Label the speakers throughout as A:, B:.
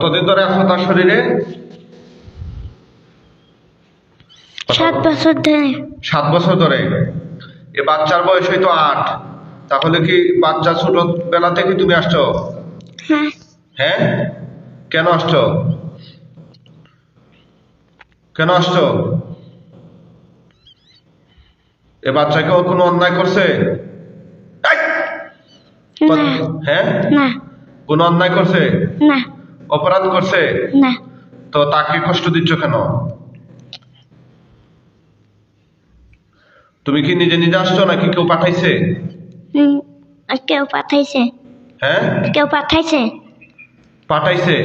A: কতদিন ধরে আছো তার শরীরে
B: সাত বছর ধরে।
A: সাত বছর ধরে। এ বাচ্চার বয়স হয়তো আট। তাহলে কি বাচ্চা ছোট বেলা থেকে তুমি আসছো?
B: হ্যাঁ।
A: হ্যাঁ? কেন আসছো? কেন আসছো? এ বাচ্চা কেউ কোনো অন্যায় করছে? হ্যাঁ?
B: না।
A: কোনো অন্যায় করছে?
B: না।
A: অপরাধ করছে?
B: না।
A: তো তাকে কষ্ট দিচ্ছ কেন? তুমি কি নিজে নিজে আসছো নাকি কেউ পাঠাইছে?
B: কেউ পাঠাইছে।
A: হ্যাঁ?
B: কেউ পাঠাইছে?
A: পাঠাইছে?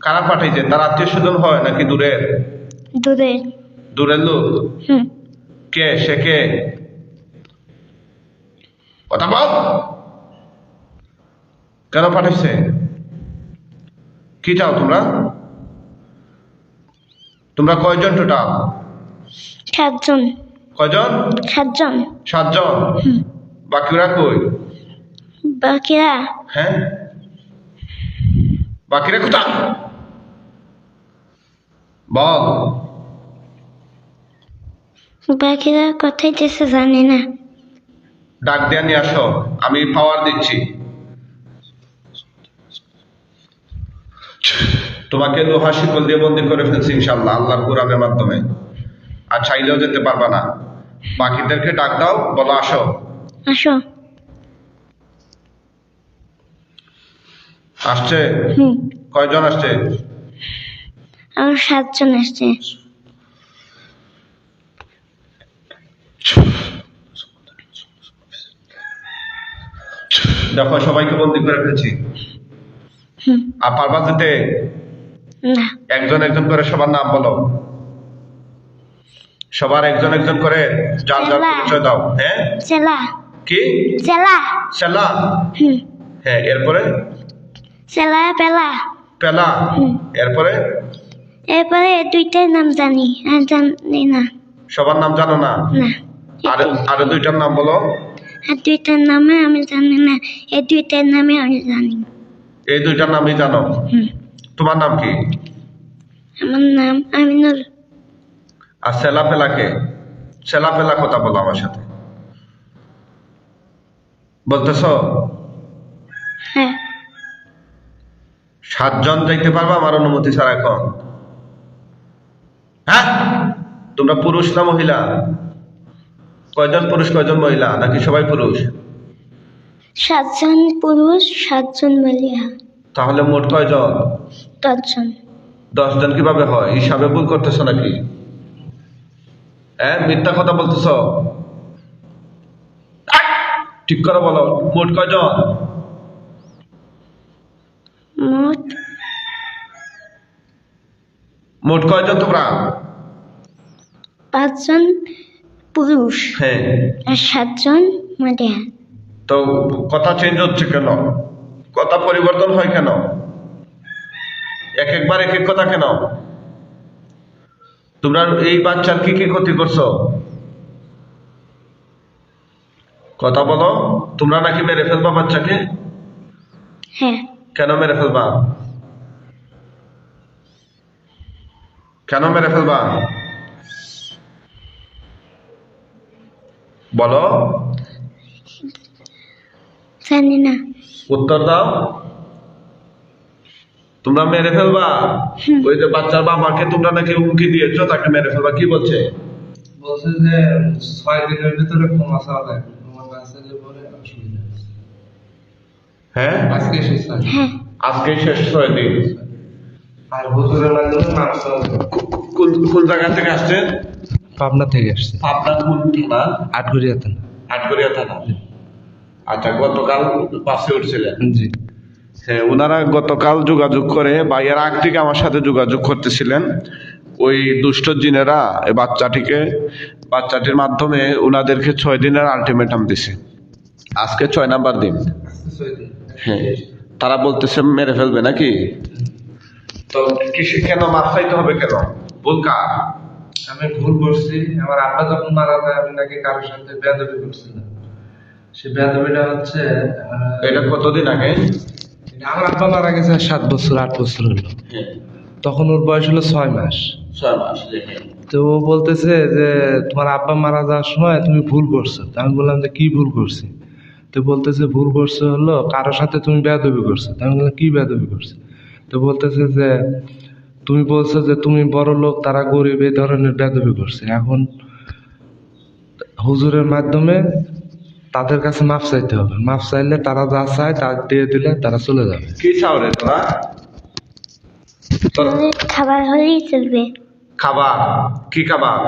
A: কারা পাঠাইছে? তার আত্মীয় স্বজন হয় নাকি দূরের?
B: দূরের।
A: দূরের লোক?
B: হুম।
A: কে? সে কে? কথা বল। কেন পাঠাইছে? কি চাও তোমরা? তোমরা কয়জন টোটাল
B: সাতজন।
A: কয়জন?
B: সাতজন।
A: সাতজন। বাকিরা কই?
B: বাকিরা?
A: হ্যাঁ? বাকিরা কোথায়? বল।
B: বাকিরা কোথায় যেতে জানি না।
A: ডাক দিয়ে নিয়ে আসো আমি পাওয়ার দিচ্ছি। তোমাকে লোহা শিকল দিয়ে বন্দি করে ফেলছি ইনশাল্লাহ আল্লাহর কোরআনের মাধ্যমে। আর চাইলেও যেতে পারবা না। বাকিদেরকে ডাক দাও বলো আসো।
B: আসো।
A: আসছে? কয়জন আসছে?
B: আর সাতজন আসছে।
A: দেখো সবাইকে বন্দি করে ফেলছি। আর পারবা যেতে একজন একজন করে সবার নাম বলো। সবার একজন একজন করে যার যার। পরিচয় দাও হ্যাঁ?
B: চেলা।
A: কি?
B: চেলা।
A: সেলা হ্যাঁ এরপরে?
B: চেলা পেলা।
A: পেলা?
B: হুম।
A: এরপরে?
B: এরপরে দুইটার নাম জানি আর জানি না।
A: সবার নাম জানো না?
B: না
A: আর আরও দুইটার নাম বলো।
B: আর দুইটার নামে আমি জানি না এই দুইটার নামে আমি জানি।
A: এই দুইটার নামই জানো। তোমার নাম কি?
B: আমার নাম আমিনুল।
A: আর সেলা পেলাকে সেলা পেলা কথা বলো আমার সাথে। বলতেছ?
B: হ্যাঁ।
A: সাতজন যাইতে পারবা আমার অনুমতি ছাড়া এখন? হ্যাঁ? তোমরা পুরুষ না মহিলা? কয়জন পুরুষ কয়জন মহিলা? নাকি সবাই পুরুষ?
B: সাতজন পুরুষ সাতজন মহিলা।
A: তাহলে মোট কয়জন?
B: দশজন।
A: দশজন কীভাবে হয়? হিসাবে ভুল করতেছ নাকি? হ্যাঁ মিথ্যা কথা বলতেছ। ঠিক করে বলো মোট কয়জন?
B: মোট।
A: মোট কয়জন তোমরা?
B: পাঁচজন পুরুষ
A: হ্যাঁ।
B: আর সাতজন মহিলা।
A: তো কথা চেঞ্জ হচ্ছে কেন? কথা পরিবর্তন হয় কেন? এক একবার এক এক কথা কেন? তোমরা এই বাচ্চার কি কি ক্ষতি করছ? কথা বলো তোমরা নাকি মেরে ফেলবা বাচ্চাকে?
B: হ্যাঁ।
A: কেন মেরে ফেলবা? কেন মেরে ফেলবা? বলো।
B: জানি না
A: উত্তর দাও। তোমরা মেরে ফেলবা। ওই যে বাচ্চার বাবাকে তোমরা নাকি হুমকি দিয়েছ তাকে মেরে ফেলবা। কি বলছে?
C: বলছে যে ছয় দিনের ভিতরে ক্ষমা চাওয়া যায়। ক্ষমা না চাইলে পরে অসুবিধা
A: হ্যাঁ?
C: আজকে শেষ হ্যাঁ।
A: আজকে শেষ ছয় দিন।
C: আর হুজুরের মাধ্যমে মাপ
A: কোন কোন জায়গা থেকে আসছেন
C: পাবনা থেকে আসছে।
A: পাবনা কোন থানা?
C: আটঘরিয়া থানা।
A: আটগড়িয়া থানা। আচ্ছা গতকাল বাসে উঠছিলেন।
C: জি।
A: হ্যাঁ ওনারা গতকাল যোগাযোগ করে বা এর আগ থেকে আমার সাথে যোগাযোগ করতেছিলেন। ওই দুষ্ট জিনেরা এই বাচ্চাটিকে বাচ্চাটির মাধ্যমে ওনাদেরকে ছয় দিনের আলটিমেটাম দিছে। আজকে ছয় নাম্বার দিন। হ্যাঁ তারা বলতেছে মেরে ফেলবে নাকি? তো কিসে কেন মাপ চাইতে হবে কেন? ভুল কার?
C: আমি ভুল করছি আমার আব্বা যখন মারা যায় আমি নাকি কারোর সাথে বেয়াদবি করছিলাম সে বেয়াদবিটা হচ্ছে
A: এটা কতদিন আগে?
C: আমার আব্বা মারা গেছে সাত বছর আট বছর হলো।
D: হ্যাঁ।
C: তখন ওর বয়স হলো ছয় মাস।
D: ছয় মাস
C: তো ও বলতেছে যে তোমার আব্বা মারা যাওয়ার সময় তুমি ভুল করছ। আমি বললাম যে কি ভুল করছি? তো বলতেছে ভুল করছ হলো কারোর সাথে তুমি বেয়াদবি করছ। আমি বললাম কি বেয়াদবি করছ? তো বলতেছে যে তুমি বলছো যে তুমি বড় লোক তারা গরিব এই ধরনের বেয়াদবি করছে। এখন হুজুরের মাধ্যমে তাদের কাছে মাপ চাইতে হবে। মাপ চাইলে তারা যা চায় তা দিয়ে দিলে তারা চলে যাবে।
A: কি চাও রে তোরা?
B: খাবার হলেই চলবে।
A: খাবার কি খাবার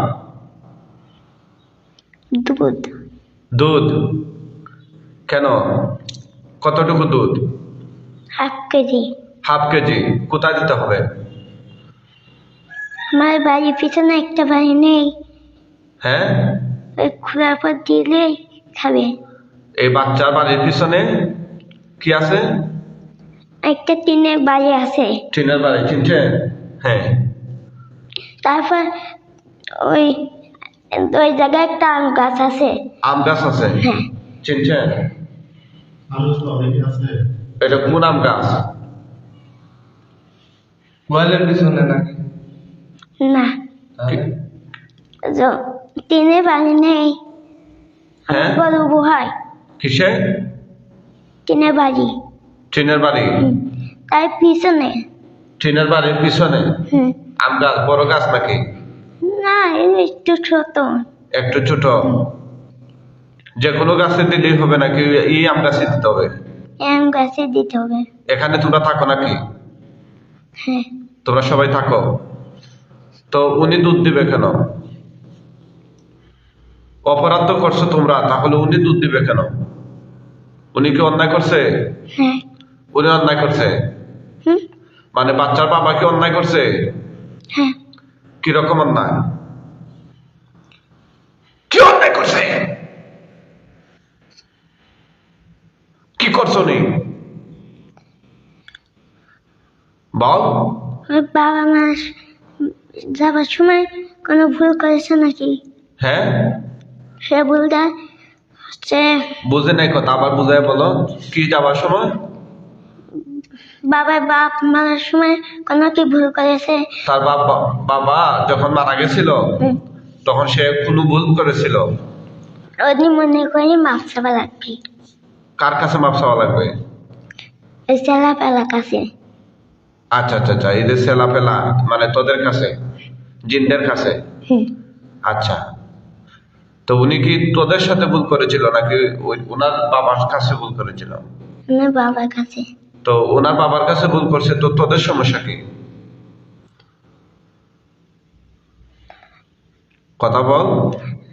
B: দুধ।
A: দুধ? কেন? কতটুকু দুধ?
B: Half KG.
A: Half KG. কোথায় দিতে হবে?
B: আমার বাড়ির পিছনে একটা বাড়ি নেই।
A: হ্যাঁ?
B: ওই খোলার পর দিলে খাবে।
A: এই বাচ্চার বাড়ির পিছনে কি আছে?
B: একটা টিনের বাড়ি আছে।
A: টিনের বাড়ি চিনছেন হ্যাঁ।
B: তারপর ওই ওই জায়গায় একটা আম গাছ আছে।
A: আম গাছ আছে?
B: হ্যাঁ।
A: চিনছেন এটা কোন আম গাছ?
C: গোয়ালের পিছনে নাকি?
B: না। টিনের বাড়ি নেই।
A: হ্যাঁ?
B: বড়।
A: কিসে
B: বাড়ি?
A: বাড়ি।
B: তার পিছনে।
A: বাড়ির পিছনে? আম গাছ বড় গাছ নাকি?
B: না একটু ছোট।
A: একটু ছোট? যে কোনো গাছে দিলেই হবে নাকি এই আম গাছে দিতে হবে?
B: আম গাছে দিতে হবে।
A: এখানে তোমরা থাকো নাকি?
B: হ্যাঁ।
A: তোমরা সবাই থাকো? তো উনি দুধ দিবে কেন? অপরাধ তো করছ তোমরা তাহলে উনি দুধ দিবে কেন? উনি কি অন্যায় করছে?
B: হ্যাঁ।
A: উনি অন্যায় করছে? মানে বাচ্চার বাবা কি অন্যায় করছে?
B: হ্যাঁ।
A: কীরকম অন্যায়? কি অন্যায় করছে? কি করছ নি বল
B: বাবা মা যাবার সময় কোনো ভুল করেছে নাকি?
A: হ্যাঁ।
B: সে ভুলটা হচ্ছে
A: বুঝে নাই কথা আবার বুঝাই বলো কি যাবার সময়?
B: বাবার বাপ মারার সময় কোনো কি ভুল করেছে?
A: তার বাবা বাবা যখন মারা গেছিল তখন সে কোনো ভুল করেছিল?
B: উনি মনে করি মাপ চাপা লাগবে।
A: কার কাছে মাপ চাওয়া লাগবে?
B: চেলা পেলা কাছে।
A: আচ্ছা আচ্ছা আচ্ছা এই যে সেলা ফেলা মানে তোদের কাছে জিনদের কাছে? আচ্ছা। তো উনি কি তোদের সাথে ভুল করেছিল নাকি ওই ওনার বাবার কাছে ভুল করেছিল?
B: আমার বাবার কাছে।
A: তো ওনার বাবার কাছে ভুল করছে তো তোদের সমস্যা কি? কথা বল।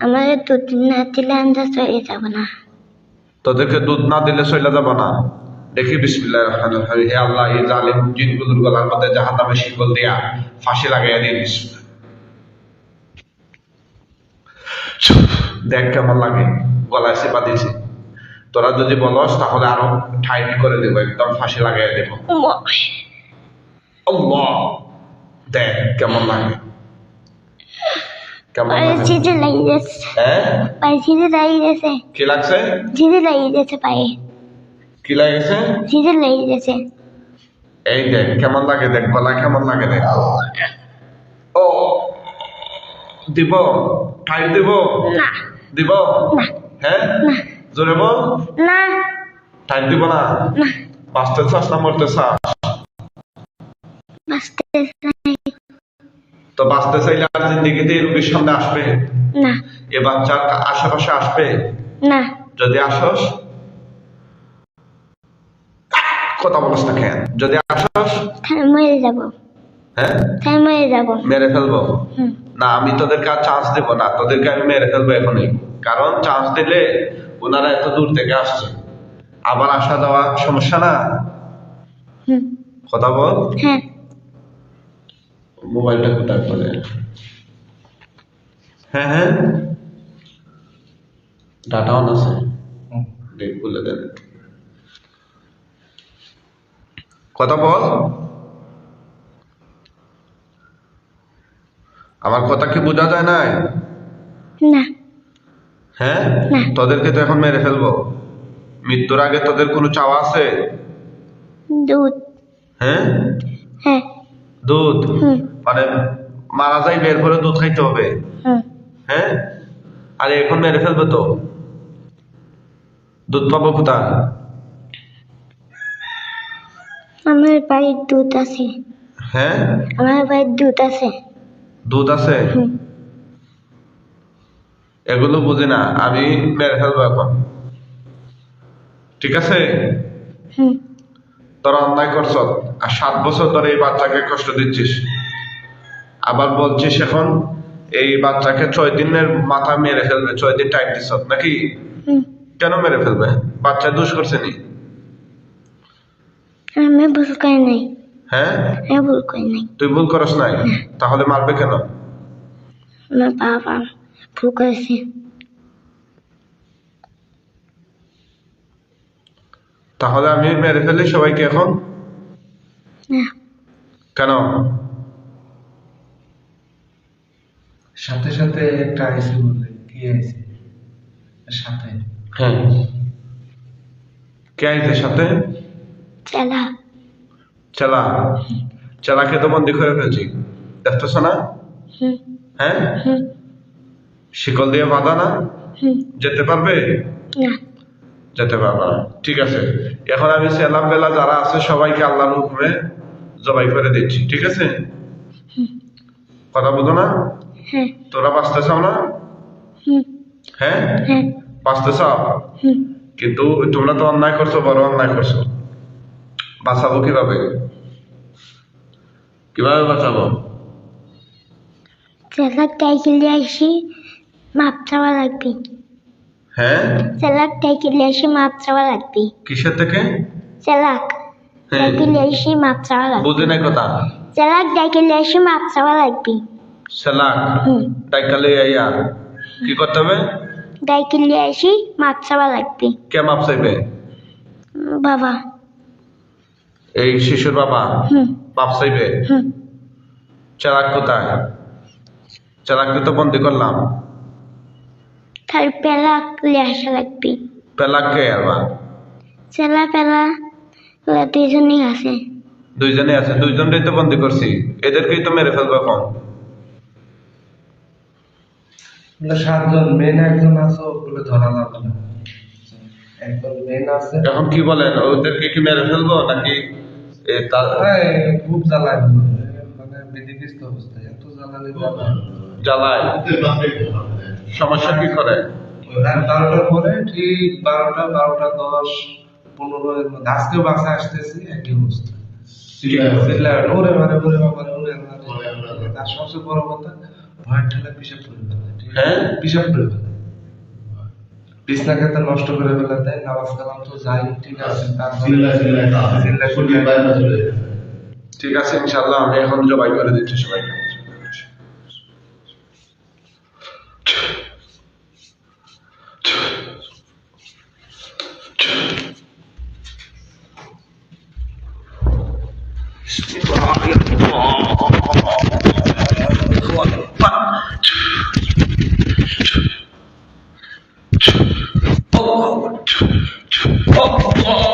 B: আমার দুধ না দিলে আমরা চলে যাব না।
A: তোদেরকে দুধ না দিলে চলে যাব না। দেখি বিসমিল্লাহ রহমান রহিম। হে আল্লাহ এই জালিম জিনগুলোর গলার মধ্যে জাহান্নামে শিকল দিয়া ফাঁসি লাগাইয়া দিন দেখ কেমন লাগে? গলায় চেপা দিয়েছি তোরা যদি বলস তাহলে আরও টাইট করে দেবো একদম ফাঁসি লাগাই দেবো। দেখ কেমন লাগে। হ্যাঁ? কি লাগছে? কি লাগেছে এই দেখ কেমন লাগে দেখ গলা কেমন লাগে দেখ। ও দিব? টাইম দিব?
B: না।
A: দিব? হ্যাঁ জোরে বল।
B: না।
A: টাইম দিব না। বাঁচতে চাস না মরতে চাস। তো বাঁচতে চাইলে আর জিন্দিগিতে রোগীর সামনে আসবে?
B: না।
A: এ বাচ্চার আশেপাশে আসবে?
B: না।
A: যদি আসস? কথা বলস না কেন? যদি আসস?
B: মরে যাব।
A: হ্যাঁ?
B: মরে যাব।
A: মেরে ফেলব?
B: হুম।
A: না আমি তোদেরকে আর চান্স দেবো না তোদেরকে আমি মেরে ফেলব এখনই। কারণ চান্স দিলে ওনারা এত দূর থেকে আসছে। আবার আসা দেওয়া সমস্যা না? কথা বল।
B: হ্যাঁ।
A: মোবাইলটা কোথায় করে হ্যাঁ হ্যাঁ। ডাটা অন আছে। বলে দেন। কথা বল। আমার কথা কি বোঝা যায় নাই?
B: না।
A: হ্যাঁ। তোদেরকে তো এখন মেরে ফেলব। মৃত্যুর আগে তোদের কোনো চাওয়া আছে?
B: দুধ।
A: হ্যাঁ?
B: হ্যাঁ।
A: দুধ? মানে মারা যাইবে এরপরে দুধ খাইতে হবে? হ্যাঁ? আর এখন মেরে ফেলবে তো। দুধ পাবো কোথায়?
B: আমার বাড়ির দুধ আছে।
A: হ্যাঁ?
B: আমার বাড়ির দুধ আছে।
A: দুধ আছে? এগুলো বুঝি না আমি মেরে ফেলব এখন। ঠিক আছে? তোরা অন্যায় করছ আর সাত বছর ধরে এই বাচ্চাকে কষ্ট দিচ্ছিস। আবার বলছিস এখন এই বাচ্চাকে ছয় দিনের মাথা মেরে ফেলবে ছয় দিন টাইম দিচ্ছ নাকি? কেন মেরে ফেলবে? বাচ্চা দোষ করছে নি?
B: আমি ভুল করি নাই।
A: হ্যাঁ?
B: ভুল করি নাই।
A: তুই ভুল করস নাই? তাহলে মারবে কেন?
B: আমার বাবা ভুল করেছে।
A: তাহলে আমি মেরে ফেলি সবাইকে এখন? কেন?
C: সাথে সাথে একটা আইসি বলে কি আইসি? সাথে।
A: হ্যাঁ। কে আইছে সাথে?
B: চালা।
A: চেলা চেলাকে তো বন্দি করে ফেলছি। দেখতেছ না? হ্যাঁ? শিকল দিয়ে বাঁধা না? যেতে পারবে? যেতে পারবে না। ঠিক আছে। এখন আমি সেলা পেলা যারা আছে সবাইকে আল্লাহর হুকুমে জবাই করে দিচ্ছি। ঠিক আছে? কথা বুঝো না?
B: হ্যাঁ।
A: তোরা বাঁচতে চাও না? হ্যাঁ?
B: হ্যাঁ।
A: বাঁচতে চাও? কিন্তু তোমরা তো অন্যায় করছ বড় অন্যায় করছ। বাঁচাবো কীভাবে? কীভাবে বাঁচাবো?
B: চালাক টাইকেলে আসি মাপ চাওয়া লাগবে।
A: হ্যাঁ?
B: চালাক টাইকেলে আসি মাপ চাওয়া লাগবে।
A: কিসের থেকে?
B: চালাক।
A: হ্যাঁ।
B: টাইকেলে আসি মাপ চাওয়া লাগবে।
A: বুঝি নাই কথা।
B: চালাক টাইকেলে আসি মাপ চাওয়া লাগবে।
A: সেলাক
B: হুম।
A: টাইকালে আইয়া কি করতে হবে?
B: টাইকেলে আসি মাপ চাওয়া লাগবে।
A: কে মাপ চাইবে?
B: উম, বাবা।
A: এই শিশুর বাবা চাইবে?
B: হুম।
A: চেলাক কোথায় চেলাককে তো বন্দি করলাম।
B: তার পেলা লে আসা লাগবে।
A: পেলাক কে আবার
B: চেলা পেলা দুইজনই আছে।
A: দুইজনে আছে দুইজনটাই তো বন্দি করছি। এদেরকেই তো মেরে ফেলব এখন।
C: সাতজন মেন একজন আছে ওগুলো ধরা যাবে না। মেন আছে।
A: এখন কি বলেন? ওদেরকে কি মেরে ফেলব নাকি এ তা-
C: হ্যাঁ, খুব জ্বালায় মানে বিধিগ্রস্ত এত জ্বালানি জ্বালায়
A: জ্বালায়। সমস্যা কি করে?
C: রাত বারোটার পরে ঠিক বারোটা বারোটা দশ পনেরো এর মধ্যে। আজকেও বাসা আসতেছি একই অবস্থা। ওরে মারে ওরে ওরে তার সবচেয়ে বড় কথা ভয়ের ঠেলে পিসাব করে ফেলে?
A: হ্যাঁ?
C: পিসাব করে ফেলে। বিছনা তো নষ্ট করে ফেলে দেয় নামাজ কালাম তো যাই ঠিক আছে
A: ঠিক আছে ইনশাল্লাহ আমি এখন জবাই করে দিচ্ছি সবাইকে। oh. oh, oh.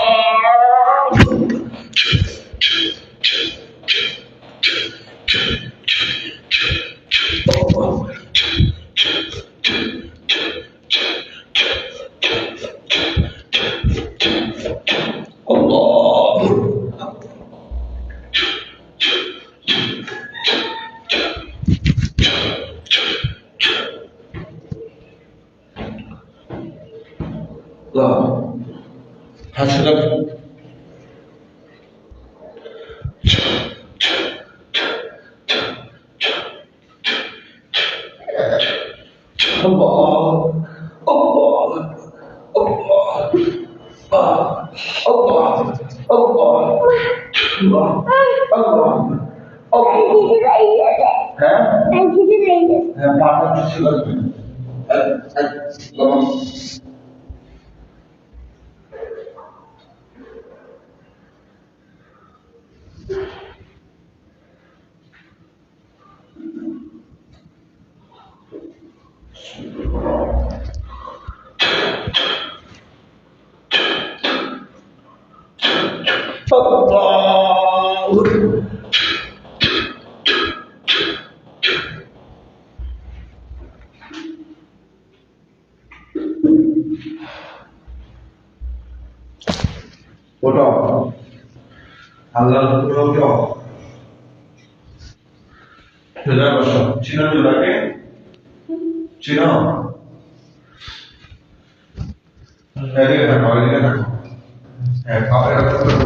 A: হ্যাঁ হ্যাঁ পাটা ছিল Oh. আল্লাহর হুকুমকে অফ সোজা বসো। চিনো জোড়াকে? চিনো? এদিকে থাকো এদিকে থাকো। হ্যাঁ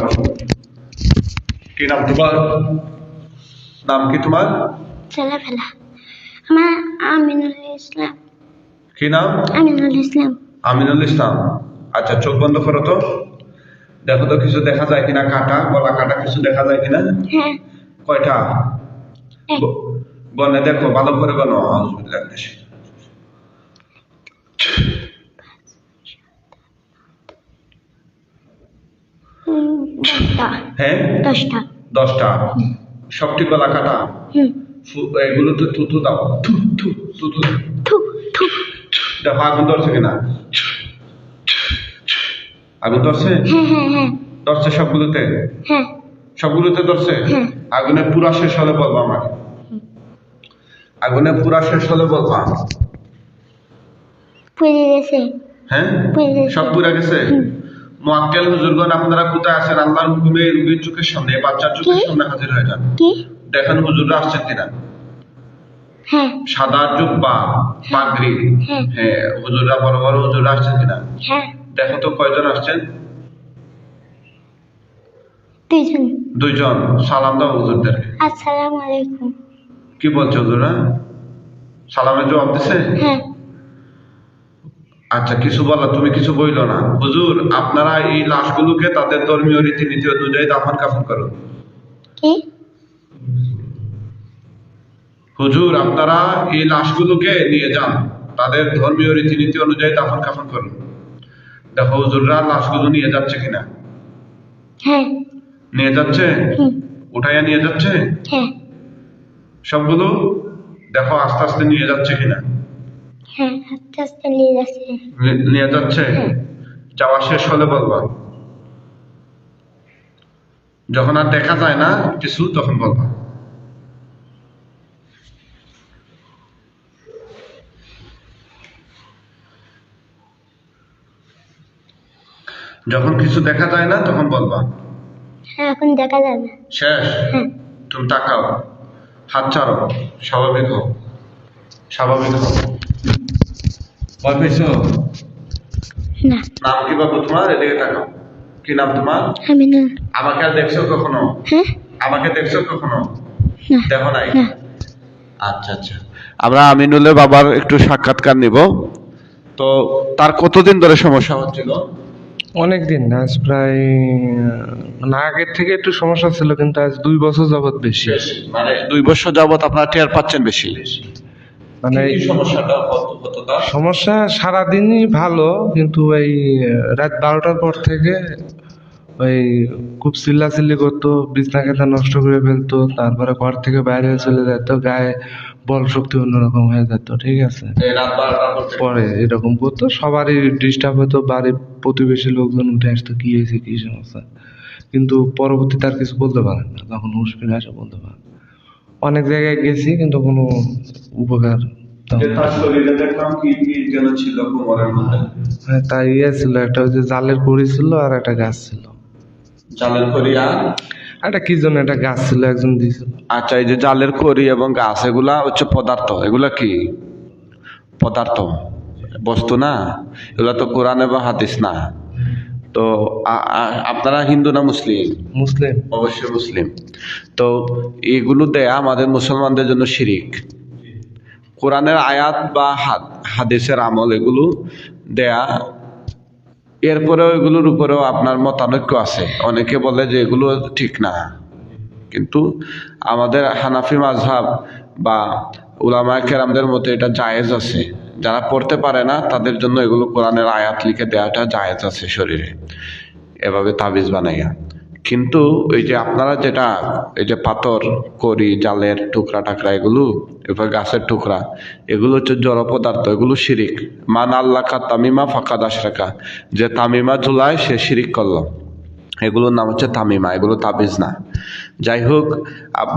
A: বসো। কি নাম তোমার? নাম কি তোমার?
B: ছেলেবেলা আমার আমিনুল ইসলাম।
A: কি নাম?
B: আমিনুল ইসলাম।
A: আমিনুল ইসলাম। আচ্ছা চোখ বন্ধ করো তো। দেখো তো কিছু দেখা যায় কিনা কাটা গলা কাটা কিছু দেখা যায় কিনা?
B: হ্যাঁ।
A: কয়টা? গনে দেখো ভালো করে গনো হ্যাঁ?
B: দশটা।
A: দশটা। সবটি গলা কাটা? এগুলো তো তুতু দাও। থু থু তুতু দাও।
B: থু থু।
A: দেখো আগুন ধরছে কিনা? আগুন ধরছে?
B: হ্যাঁ হ্যাঁ হ্যাঁ।
A: ধরছে সবগুলোতে? সবগুলোতে ধরছে। আগুনে পুরা শেষ হলে বলব আমাকে। আগুনে পুরা শেষ হলে বলবা
B: পুড়ে গেছে।
A: হ্যাঁ? সব পুরা গেছে? মোয়াক্কেল হুজুরগণ আপনারা কোথায় আছেন? আল্লাহর হুকুমে রুগীর চোখের সামনে বাচ্চার চোখের সামনে হাজির হয়ে যান। দেখেন হুজুররা আসছেন কিনা? সাদা জুব্বা পাগড়ি।
B: হ্যাঁ।
A: হ্যাঁ হুজুররা বড় বড় হুজুররা আসছেন কিনা?
B: হ্যাঁ।
A: দেখো তো কয়জন আসছেন?
B: দুইজন।
A: দুইজন। সালাম দাও হুজুরদেরকে।
B: আসসালামু আলাইকুম
A: কি বলছে হুজুরা? সালামের জবাব দিছে?
B: হ্যাঁ।
A: আচ্ছা কিছু বলো তুমি কিছু বইলো না। হুজুর আপনারা এই লাশগুলোকে তাদের ধর্মীয় রীতিনীতি অনুযায়ী দাফন কাফন করুন।
B: কি?
A: হুজুর আপনারা এই লাশগুলোকে নিয়ে যান। তাদের ধর্মীয় রীতিনীতি অনুযায়ী দাফন কাফন করুন। দেখো হুজুররা লাশগুলো নিয়ে যাচ্ছে কিনা?
B: হ্যাঁ।
A: নিয়ে যাচ্ছে? উঠাইয়া নিয়ে যাচ্ছে?
B: হ্যাঁ।
A: সবগুলো দেখো আস্তে আস্তে নিয়ে যাচ্ছে কিনা?
B: হ্যাঁ আস্তে আস্তে নিয়ে যাচ্ছে।
A: নিয়ে যাচ্ছে?
B: হ্যাঁ।
A: যাওয়া শেষ হলে বলবা। যখন আর দেখা যায় না কিছু তখন বলবা। যখন কিছু দেখা যায় না তখন বলবা।
B: হ্যাঁ এখন দেখা যায় না।
A: শেষ?
B: হ্যাঁ।
A: তুমি তাকাও। হাত ছাড়ো। স্বাভাবিক হও। স্বাভাবিক হও। ভয় পেয়েছ? নাম কি বাবু তোমার? এদিকে তাকাও। কি নাম তোমার? আমাকে আর দেখছ কখনো?
B: হ্যাঁ।
A: আমাকে দেখছ কখনো? দেখো নাই? আচ্ছা আচ্ছা। আমরা আমিনুলের বাবার একটু সাক্ষাৎকার নিব। তো তার কতদিন ধরে সমস্যা হচ্ছিল?
C: অনেক দিন আজ প্রায় মানে আগের থেকে একটু সমস্যা ছিল কিন্তু আজ দুই বছর যাবৎ বেশি।
A: মানে দুই বছর যাবৎ আপনারা টের পাচ্ছেন বেশি।
C: মানে
A: তার
C: সমস্যা সারাদিনই ভালো কিন্তু এই আহ, রাত বারোটার পর থেকে ওই খুব চিল্লাচিল্লি করতো বিছনা খেতা নষ্ট করে ফেলতো তারপরে ঘর থেকে বাইরে চলে যেত গায়ে বল শক্তি অন্যরকম হয়ে যেত ঠিক আছে?
A: পর
C: এরকম করতো সবারই ডিস্টার্ব হতো বাড়ির প্রতিবেশী লোকজন উঠে আসতো কি হয়েছে কি সমস্যা? কিন্তু পরবর্তীতে আর কিছু বলতে পারেন না তখন হুঁশ ফিরে আসে বলতে পারেন অনেক জায়গায় গেছি কিন্তু কোনো উপকার
A: তার
C: হ্যাঁ, তাই ইয়ে ছিল একটা ওই যে জালের কড়ি ছিল আর একটা গাছ ছিল।
A: জালের করিয়া
C: একটা কি জন্য একটা গাছ ছিল একজন দিয়েছিল?
A: আচ্ছা এই যে জালের করি এবং গাছ এগুলা হচ্ছে পদার্থ। এগুলা কি? পদার্থ। বস্তু না? এগুলা তো কোরআন এবং হাদিস না। তো আপনারা হিন্দু না মুসলিম?
C: মুসলিম।
A: অবশ্যই মুসলিম। তো এগুলো দেয়া আমাদের মুসলমানদের জন্য শিরিক। কোরআনের আয়াত বা হাদ- হাদিসের আমল এগুলো দেয়া এরপরেও এগুলোর উপরেও আপনার মতানৈক্য আছে। অনেকে বলে যে এগুলো ঠিক না। কিন্তু আমাদের হানাফি মাঝহাব বা উলামা কেরামদের মতো এটা জায়েজ আছে। যারা পড়তে পারে না, তাদের জন্য এগুলো কোরআনের আয়াত লিখে দেওয়াটা জায়েজ আছে শরীরে। এভাবে তাবিজ বানাইয়া। কিন্তু ওই যে আপনারা যেটা, এই যে পাথর করি জালের টুকরা টাকরা এগুলো এবার গাছের টুকরা, এগুলো হচ্ছে জড় পদার্থ এগুলো শিরিক। মান আল্লাহ কা তামিমা ফাঁকা দাসরাকা যে তামিমা ঝুলায়, সে শিরিক করল। এগুলোর নাম হচ্ছে তামিমা, এগুলো তাবিজ না। যাই হোক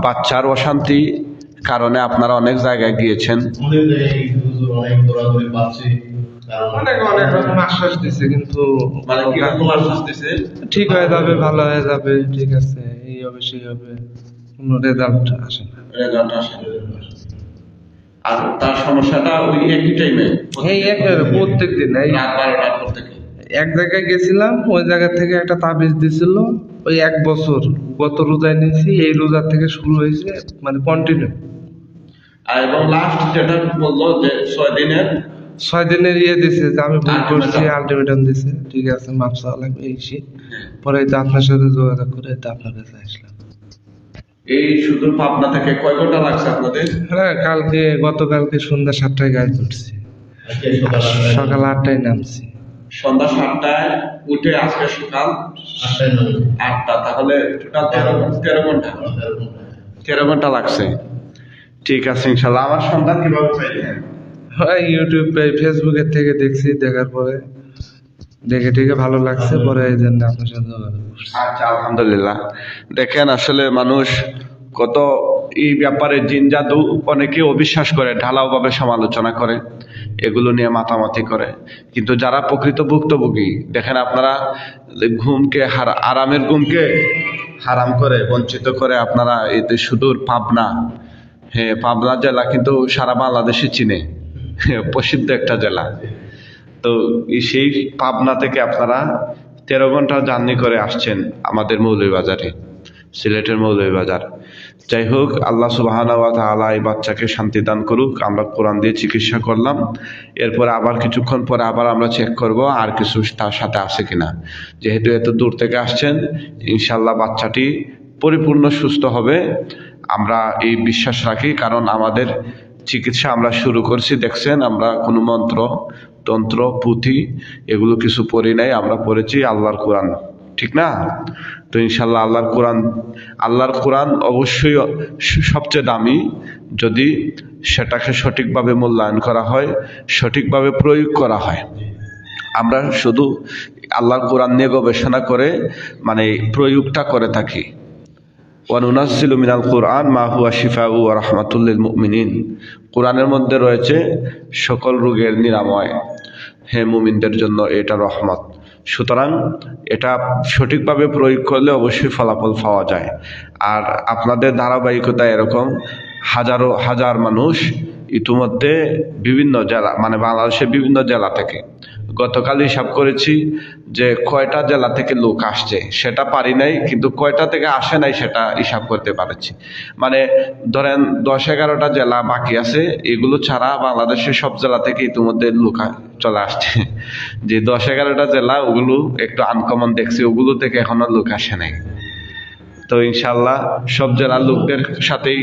A: বাচ্চার অশান্তি কারণে আপনারা অনেক জায়গায় গিয়েছেন।
D: অনেক
C: অনেক রকম আশ্বাস দিছে কিন্তু
A: মানে
C: ঠিক হয়ে যাবে ভালো হয়ে যাবে ঠিক আছে এই হবে সেই হবে কোনো রেজাল্ট আসে না।
A: রেজাল্ট আসে আর তার সমস্যাটা ওই একই টাইমে
C: এই এক প্রত্যেক দিন এই এক জায়গায় গেছিলাম ওই জায়গা থেকে একটা তাবিজ দিছিল ওই এক বছর গত রোজায় নিয়েছি এই রোজার থেকে শুরু হয়েছে মানে কন্টিনিউ
A: আর এবং লাস্ট যেটা বলল যে ছয় দিনের
C: ছয় দিনের ইয়ে দিছে যে আমি ভুল করছি আলটিমেটাম দিছে। ঠিক আছে মাপ চাওয়া লাগবে এই সেই পরে এই তো আপনার সাথে যোগাযোগ করে তো আপনার কাছে আসলাম।
A: এই শুধু পাবনা থেকে কয় ঘণ্টা লাগছে আপনাদের?
C: হ্যাঁ কালকে গতকালকে সন্ধ্যা সাতটায় গাড়ি করছি সকাল আটটায় নামছি।
A: সন্ধ্যা সাতটায় উঠে আজকে সকাল আটটা তাহলে টোটাল তেরো তেরো ঘণ্টা। তেরো ঘণ্টা। লাগছে। ঠিক আছে ইনশাল্লাহ। আমার সন্ধান কীভাবে পাইলেন
C: হয় ইউটিউব ফেসবুকের থেকে দেখছি, দেখার পরে দেখে টেকে ভালো লাগছে, পরে এই জন্য আপনার সাথে
A: আচ্ছা আলহামদুলিল্লাহ। দেখেন, আসলে মানুষ কত এই ব্যাপারে জিন জাদু অনেকে অবিশ্বাস করে, ঢালাওভাবে সমালোচনা করে, এগুলো নিয়ে মাতামাতি করে। কিন্তু যারা প্রকৃত ভুক্তভোগী, দেখেন আপনারা ঘুমকে আরামের ঘুমকে হারাম করে, বঞ্চিত করে আপনারা এতে সুদূর পাবনা হ্যাঁ পাবনা জেলা কিন্তু সারা বাংলাদেশে চিনে। প্রসিদ্ধ একটা জেলা। তো সেই পাবনা থেকে আপনারা তেরো ঘণ্টা জার্নি করে আসছেন আমাদের মৌলভীবাজারে, সিলেটের মৌলভীবাজার। যাই হোক, আল্লাহ সুবাহানা এই বাচ্চাকে শান্তি দান করুক, আমরা কোরআন দিয়ে চিকিৎসা করলাম। এরপর আবার কিছুক্ষণ পরে আবার আমরা চেক করব আর কিছু তার সাথে আছে কিনা। যেহেতু এত দূর থেকে আসছেন ইনশাল্লাহ বাচ্চাটি পরিপূর্ণ সুস্থ হবে। আমরা এই বিশ্বাস রাখি, কারণ আমাদের চিকিৎসা আমরা শুরু করছি, দেখছেন? আমরা কোনো মন্ত্র, তন্ত্র, পুঁথি এগুলো কিছু পড়ি নাই, আমরা পড়েছি আল্লাহর কোরআন। ঠিক না? তো ইনশাল্লাহ আল্লাহর কোরআন আল্লাহর কোরআন অবশ্যই সবচেয়ে দামি যদি সেটাকে সঠিকভাবে মূল্যায়ন করা হয়, সঠিকভাবে প্রয়োগ করা হয়। আমরা শুধু আল্লাহর কোরআন নিয়ে গবেষণা করে মানে প্রয়োগটা করে থাকি। ওয়ানুনাজ্জিলু মিনাল কোরআন মাহুয়া শিফা ওয়া রাহমাতুল্লিল মুমিনিন। কোরআনের মধ্যে রয়েছে সকল রোগের নিরাময়। হে মুমিনদের জন্য এটা রহমত। সুতরাং এটা সঠিকভাবে প্রয়োগ করলে অবশ্যই ফলাফল পাওয়া যায়। আর আপনাদের ধারাবাহিকতা এরকম হাজারো, হাজার মানুষ ইতিমধ্যে বিভিন্ন জেলা মানে বাংলাদেশের বিভিন্ন জেলা থেকে গতকাল হিসাব করেছি যে কয়টা জেলা থেকে লোক আসছে। সেটা পারি নাই, কিন্তু কয়টা থেকে আসে নাই সেটা হিসাব করতে পারছি। মানে ধরেন দশ এগারোটা জেলা বাকি আছে, এগুলো ছাড়া বাংলাদেশের সব জেলা থেকে ইতিমধ্যে লোক চলে আসছে। যে দশ এগারোটা জেলা, ওগুলো একটু আনকমন দেখছি, ওগুলো থেকে এখনও লোক আসে নাই। তো ইনশাল্লাহ সব জেলার লোকদের সাথেই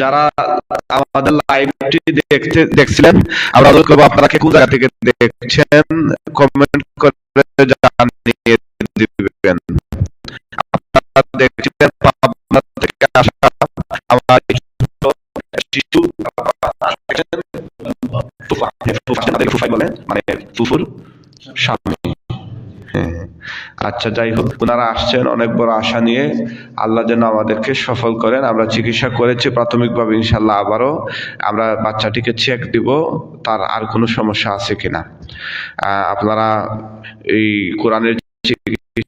A: যারা আমাদের লাইভটি দেখতে দেখছিলেন, আমরা অনুরোধ করব আপনারা কোন জায়গা থেকে দেখছেন কমেন্ট করে জানিয়ে দিবেন। আপনারা দেখছিলেন পাবনা থেকে আসা মানে হ্যাঁ আচ্ছা যাই হোক, ওনারা আসছেন, অনেক বড় আশা নিয়ে। আল্লাহ যেন আমাদেরকে সফল করেন। আমরা চিকিৎসা করেছি প্রাথমিকভাবে ইনশাল্লাহ আবারও। আমরা বাচ্চাটিকে চেক দিব, তার আর কোনো সমস্যা আছে কিনা। আপনারা এই কোরআনের চিকিৎসাটি